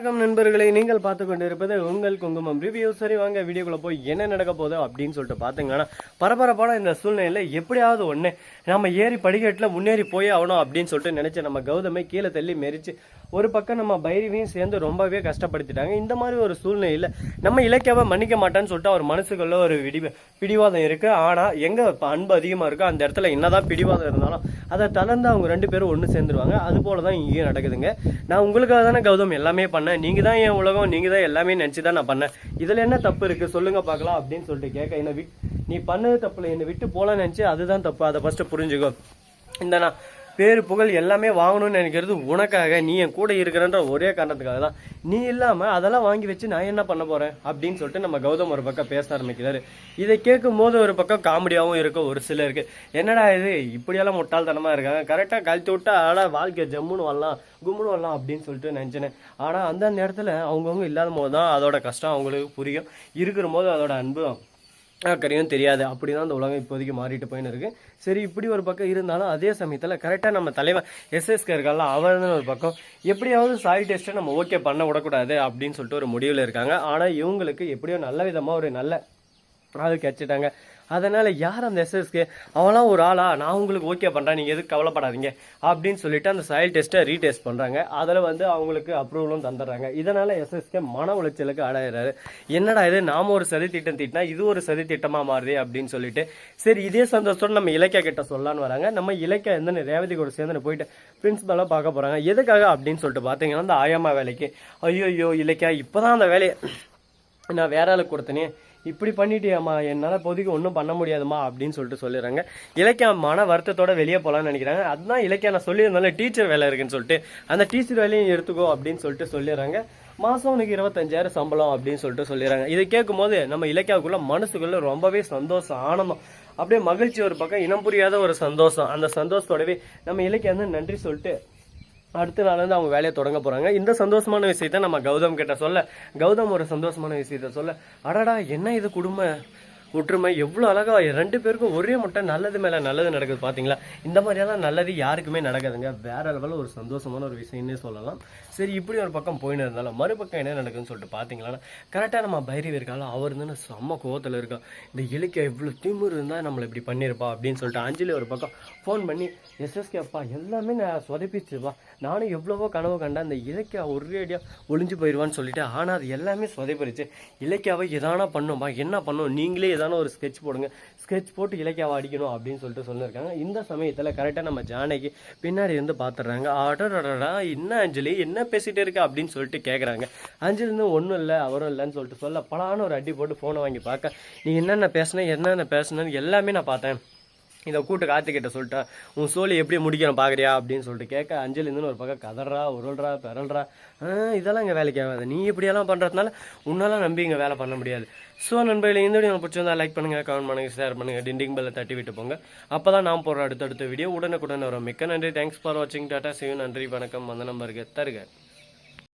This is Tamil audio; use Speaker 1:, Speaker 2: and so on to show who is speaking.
Speaker 1: வணக்கம் நண்பர்களை நீங்கள் பார்த்து கொண்டிருப்பது உங்கள் குங்குமம் ரிவ்யூ சரி வாங்க வீடியோக்குள்ள போய் என்ன நடக்க போகுது அப்படின்னு சொல்லிட்டு பார்த்தீங்கன்னா பரபரப்பான இந்த சூழ்நிலையில் எப்படியாவது ஒன்று நம்ம ஏறி படிக்கட்டில் முன்னேறி போய் ஆகணும் அப்படின்னு சொல்லிட்டு நினைச்ச நம்ம கௌதமை கீழே தள்ளி மெரிச்சு ஒரு பக்கம் நம்ம பைரவியும் சேர்ந்து ரொம்பவே கஷ்டப்படுத்திட்டாங்க. இந்த மாதிரி ஒரு சூழ்நிலையில் நம்ம இலக்கியாவை மன்னிக்க மாட்டேன்னு சொல்லிட்டு அவர் மனசுக்குள்ள ஒரு விடி பிடிவாதம் இருக்குது ஆனால் எங்கே அன்பு அதிகமாக இருக்கோ அந்த இடத்துல என்னதான் பிடிவாதம் இருந்தாலும் அதை தளர்ந்து அவங்க ரெண்டு பேரும் ஒன்று சேர்ந்துருவாங்க. அது போல தான் இங்கேயும் நடக்குதுங்க. நான் உங்களுக்காக தானே கௌதம் எல்லாமே பண்ணேன். நீங்கள் தான் என் உலகம் நீங்கள் தான் எல்லாமே நினச்சி தான் நான் பண்ணேன். இதில் என்ன தப்பு இருக்குது சொல்லுங்க பார்க்கலாம் அப்படின்னு சொல்லிட்டு கேட்க என்னை விட் நீ பண்ணது தப்புல என்னை விட்டு போகலான்னு நினச்சி அதுதான் தப்பு. அதை ஃபஸ்ட்டு புரிஞ்சுக்கோ. இந்த நான் பேர் புகழ் எல்லாமே வாங்கணும்னு நினைக்கிறது உனக்காக. நீ என் கூட இருக்கிறன்ற ஒரே காரணத்துக்காக தான். நீ இல்லாமல் அதெல்லாம் வாங்கி வச்சு நான் என்ன பண்ண போகிறேன் அப்படின்னு சொல்லிட்டு நம்ம கௌதம் ஒரு பக்கம் பேச ஆரம்பிக்கிறாரு. இதை கேட்கும் போது ஒரு பக்கம் காமெடியாகவும் இருக்கும் ஒரு சிலருக்கு என்னடா இது? இப்படியெல்லாம் முட்டாள்தனமாக இருக்காங்க. கரெக்டாக கழுத்து விட்டா ஆனால் வாழ்க்கை ஜம்முன்னு வரலாம் கும்முன்னு வரலாம் அப்படின்னு சொல்லிட்டு நினச்சினேன் ஆனால் அந்த நேரத்தில் அவங்கவுங்க இல்லாத போது தான் அதோட கஷ்டம் அவங்களுக்கு புரியும். இருக்கிற போது அதோட அன்பு கரையும் தெரியாது. அப்படி தான் அந்த உலகம் இப்போதைக்கு மாறிட்டு போயின்னு இருக்குது சரி இப்படி ஒரு பக்கம் இருந்தாலும் அதே சமயத்தில் கரெக்டாக நம்ம தலைவன் எஸ்எஸ்கே இருக்கால அவர் ஒரு பக்கம் எப்படியாவது சாய் டெஸ்ட்டை நம்ம ஓகே பண்ண விடக்கூடாது அப்படின்னு சொல்லிட்டு ஒரு முடிவில் இருக்காங்க. ஆனால் இவங்களுக்கு எப்படியோ நல்ல விதமாக ஒரு நல்ல அது கிடைச்சிட்டாங்க அதனால் யார் அந்த எஸ்எஸ்கே அவளாம் ஒரு ஆளா? நான் உங்களுக்கு ஓகே பண்ணுறேன் நீங்கள் எதுக்கு கவலைப்படாதீங்க. அப்படின்னு சொல்லிட்டு அந்த சாயல் டெஸ்ட்டை ரீடெஸ்ட் பண்ணுறாங்க அதில் வந்து அவங்களுக்கு அப்ரூவலும் தந்துடுறாங்க. இதனால் எஸ்எஸ்கே மன உளைச்சலுக்கு ஆடாயிறாரு என்னடா இது? நாம் ஒரு சதி திட்டம் திட்டினா இது ஒரு சதி திட்டமாக மாறுது அப்படின்னு சொல்லிட்டு. சரி இதே சந்தோஷத்தோட நம்ம இலக்கிய கிட்ட சொல்லலான்னு வராங்க. நம்ம இலக்கியா எந்த ரேவதி கூட சேர்ந்து போயிட்டு பிரின்சிபலாக பார்க்க போகிறாங்க எதுக்காக அப்படின்னு சொல்லிட்டு பார்த்தீங்கன்னா அந்த ஆயாமா வேலைக்கு. ஐயோ ஐயோ இலக்கியா இப்போதான் அந்த வேலையை நான் வேற ஆளுக்கு கொடுத்தனே. இப்படி பண்ணிட்டியாம்மா என்னால் இப்போதைக்கு ஒன்றும் பண்ண முடியாதுமா அப்படின்னு சொல்லிட்டு சொல்லிடுறாங்க. இலக்கியா மன வருத்தத்தோட வெளியே போகலான்னு நினைக்கிறாங்க. அதுதான் இலக்கியா நான் சொல்லியிருந்தாலும் டீச்சர் வேலை இருக்குன்னு சொல்லிட்டு. அந்த டீச்சர் வேலையும் எடுத்துக்கோ அப்படின்னு சொல்லிட்டு சொல்லிடுறாங்க. மாதம் உனக்கு இருபத்தஞ்சாயிரம் சம்பளம் அப்படின்னு சொல்லிட்டு சொல்லிடுறாங்க. இதை கேட்கும்போது நம்ம இலக்கியாவுக்குள்ள மனசுக்குள்ள ரொம்பவே சந்தோஷம் ஆனந்தம். அப்படியே மகிழ்ச்சி ஒரு பக்கம் இனம் புரியாத ஒரு சந்தோஷம். அந்த சந்தோஷத்தோடவே நம்ம இலக்கியா வந்து நன்றி சொல்லிட்டு அடுத்த நாள் வந்து அவங்க வேலையை தொடங்க போறாங்க. இந்த சந்தோஷமான விஷயத்த நம்ம கௌதம் கிட்ட சொல்ல கௌதம் ஒரு சந்தோஷமான விஷயத்த சொல்ல அடடா என்ன இது குடும்ப? ஒற்றுமை எவ்வளோ அழகாக ரெண்டு பேருக்கும் ஒரே மட்டும் நல்லது மேலே நல்லது நடக்குது பார்த்தீங்களா இந்த மாதிரியெல்லாம் நல்லது யாருக்குமே நடக்காதுங்க. வேற லெவலில் ஒரு சந்தோஷமான ஒரு விஷயம்னே சொல்லலாம். சரி இப்படி ஒரு பக்கம் போயின்னு இருந்தாலும் மறுபக்கம் என்ன நடக்குதுன்னு சொல்லிட்டு பார்த்தீங்களா கரெக்டாக நம்ம பைரவி இருக்கால அவர் வந்து செம்ம கோவத்தில் இருக்கா? இந்த இலக்கிய இவ்வளோ திமிரு இருந்தால் நம்மளை இப்படி பண்ணியிருப்பா அப்படின்னு சொல்லிட்டு அஞ்சலி ஒரு பக்கம் ஃபோன் பண்ணி எஸ்எஸ்கே அப்பா எல்லாமே நான் சொதப்பிச்சுப்பா நானும் எவ்வளவோ கனவு கண்டேன். அந்த இலக்கியா ஒரேடியாக ஒளிஞ்சு போயிடுவான்னு சொல்லிட்டு ஆனால் அது எல்லாமே சொதப்பிருச்சு. இலக்கியாவை எதானா பண்ணும்பா? என்ன பண்ணும்? நீங்களே ஏதான ஒரு ஸ்கெட்ச் போடுங்க. ஸ்கெட்ச் போட்டு இலக்கியாவை அடிக்கணும் அப்படின்னு சொல்லிட்டு சொல்லியிருக்காங்க இந்த சமயத்தில் கரெக்டாக நம்ம ஜானகி பின்னாடி இருந்து பார்த்துடுறாங்க அடடடா என்ன அஞ்சலி? என்ன பேசிகிட்டு இருக்க? அப்படின்னு சொல்லிட்டு கேட்குறாங்க அஞ்சலிருந்து ஒன்றும் இல்லை அவரும் இல்லைன்னு சொல்லிட்டு சொல்ல பலான ஒரு அடி போட்டு ஃபோனை வாங்கி பார்க்க. நீ என்னென்ன பேசின என்னென்ன பேசுனேன்னு எல்லாமே நான் பார்த்தேன். இதை கூட்டு கார்த்திகிட்ட சொல்லிட்டேன் உன் சோழி எப்படி முடிக்கணும் பார்க்குறியா அப்படின்னு சொல்லிட்டு கேட்க அஞ்சலிந்துன்னு ஒரு பக்கம் கதறா உருள்றா பிறல்றா. இதெல்லாம் இங்கே வேலைக்கு ஆகாது. நீ இப்படியெல்லாம் பண்ணுறதுனால உன்னாலாம் நம்பி இங்கே வேலை பண்ண முடியாது. ஸோ நண்பர்களே இந்த வீடியோ பிடிச்சிருந்தா லைக் பண்ணுங்கள் கமெண்ட் பண்ணுங்கள் ஷேர் பண்ணுங்கள் டிண்டிங் பெல்லை தட்டி விட்டு போங்க. அப்போ தான் நான் போகிற அடுத்தடுத்த வீடியோ உடனுக்குடன் வரும். மிக்க நன்றி. தேங்க்ஸ் ஃபார் வாட்சிங் டாட்டா சிவ் நன்றி. வணக்கம். அந்த நம்பருக்கு தருக.